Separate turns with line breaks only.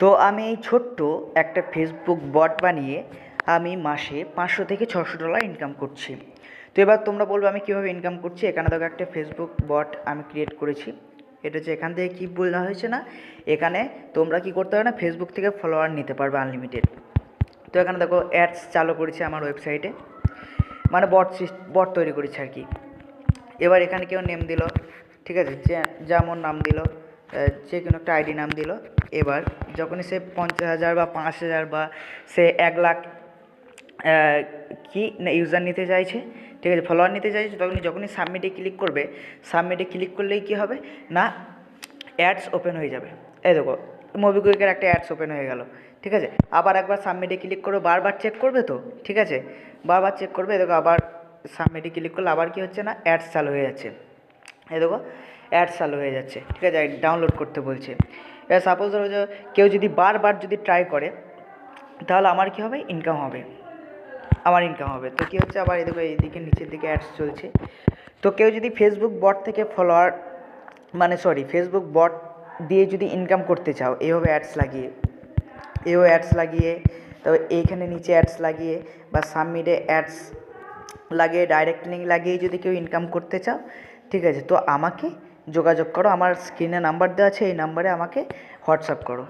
তো আমি এই ছোট্ট একটা ফেসবুক বট বানিয়ে আমি মাসে পাঁচশো থেকে ছশো ডলার ইনকাম করছি। তো এবার তোমরা বলবে আমি কীভাবে ইনকাম করছি? এখানে দেখো একটা ফেসবুক বট আমি ক্রিয়েট করেছি। এটা হচ্ছে এখান থেকে কী বলা হয়েছে না? এখানে তোমরা কি করতে পারবে না? ফেসবুক থেকে ফলোয়ার নিতে পারবে আনলিমিটেড তো এখানে দেখো অ্যাডস চালু করেছি আমার ওয়েবসাইটে মানে বট বট তৈরি করেছি আর কি। এবার এখানে কেউ নেম দিল, ঠিক আছে? যেমন নাম দিল যে কোনো একটা আইডি নাম দিল। এবার যখনই সে পঞ্চাশ হাজার বা পাঁচ হাজার বা সে এক লাখ কি না ইউজার নিতে চাইছে, ঠিক আছে ফলোয়ার নিতে চাইছে তখনই যখনই সাবমিটে ক্লিক করবে সাবমিটে ক্লিক করলেই কী হবে? না অ্যাডস ওপেন হয়ে যাবে। এই দেখো মোবিকুইকের একটা অ্যাডস ওপেন হয়ে গেল, ঠিক আছে? আবার একবার সাবমিটে ক্লিক করবে বারবার চেক করবে তো, ঠিক আছে? বারবার চেক করবে এই দেখো আবার সাবমিটে ক্লিক করলে আবার কি হচ্ছে না অ্যাডস চালু হয়ে যাচ্ছে। এই দেখো অ্যাডস চালু হয়ে যাচ্ছে। ঠিক আছে ডাউনলোড করতে বলছে। এবার সাপোজ ধরো কেউ যদি বারবার যদি ট্রাই করে, তাহলে আমার কি হবে? ইনকাম হবে। আমার ইনকাম হবে। তো কী হচ্ছে? আবার এদিকে এইদিকে নিচের দিকে অ্যাডস চলছে। তো কেউ যদি ফেসবুক বট থেকে ফলোয়ার মানে সরি ফেসবুক বট দিয়ে যদি ইনকাম করতে চাও এইভাবে অ্যাডস লাগিয়ে এও অ্যাডস লাগিয়ে তবে এইখানে নিচে অ্যাডস লাগিয়ে বা সাবমিটে অ্যাডস লাগিয়ে ডাইরেক্ট লিঙ্ক লাগিয়ে যদি কেউ ইনকাম করতে চাও, ঠিক আছে? তো আমাকে যোগাযোগ করো। আমার স্ক্রিনে নাম্বার দেওয়া আছে এই নাম্বারে আমাকে হোয়াটসঅ্যাপ করো।